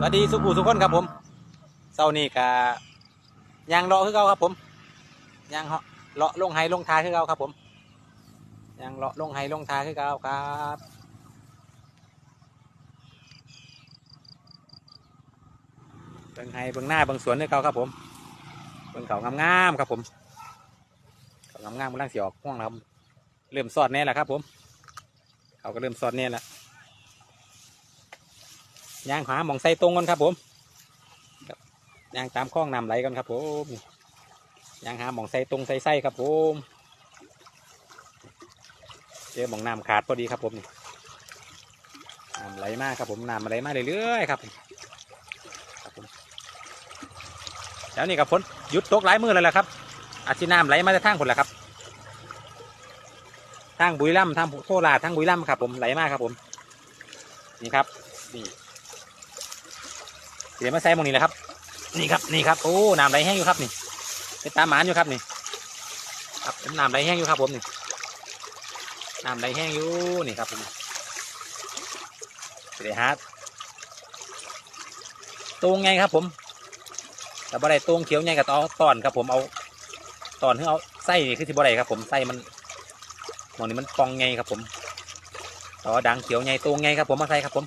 สวัสดีสุภูสุกคนครับผมเช้านี้กะยางเลาะคือเก่าครับผมยางเลาะลงไฮลงท้ายคือเก่าครับผมยางเลาะลงไฮลงท้ายคือเก่าครับเบิ่งไฮเบิ่งหน้าเบิ่งสวนคือเก่าครับผมเบิ่งเขางามๆครับผมเขางามๆกำลังสีออกห่วงแล้วครับเริ่มสอดแน่แล้วครับผม เขาก็เริ่มสอดแน่แล้ว ยางหาหมองใส่ตรงกันครับผมยางตามคลองน้ำไหลกันครับผมยางหาหมองใส่ตรงใส่ไส้ครับผมเจอหมองน้ำขาดพอดีครับผมนี่น้ำไหลมากครับผมน้ำไหลมากเรื่อยๆครับแล้วนี่กับฝนหยุดตกหลายมือเลยแหละครับอาชีน้ำไหลมาจะทางผลแหละครับทางบุรีรัมย์ทางโคราชทางบุรีรัมย์ครับผมไหลมากครับผมนี่ครับนี่ เดี๋ยวมาใส่หมองนี้แหละครับ นี่ครับนี่ครับโอ้น้ำไหลแห้งอยู่ครับนี่เป็นตามหมานอยู่ครับนี่ครับเป็นน้ำไหลแห้งอยู่ครับผมนี่น้ำไหลแห้งอยู่นี่ครับผมเดี๋ยวฮะตรงไงครับผมแต่บ่ได้ตรงเขียวไงกับตอนตอนครับผมเอาตอนที่เอาไส้นี่คือที่บ่ได้ครับ ผมไส้มันหมองนี้มันปองไงครับผมต่อดังเขียวไงตรงไงครับผมมาใส่ครับผม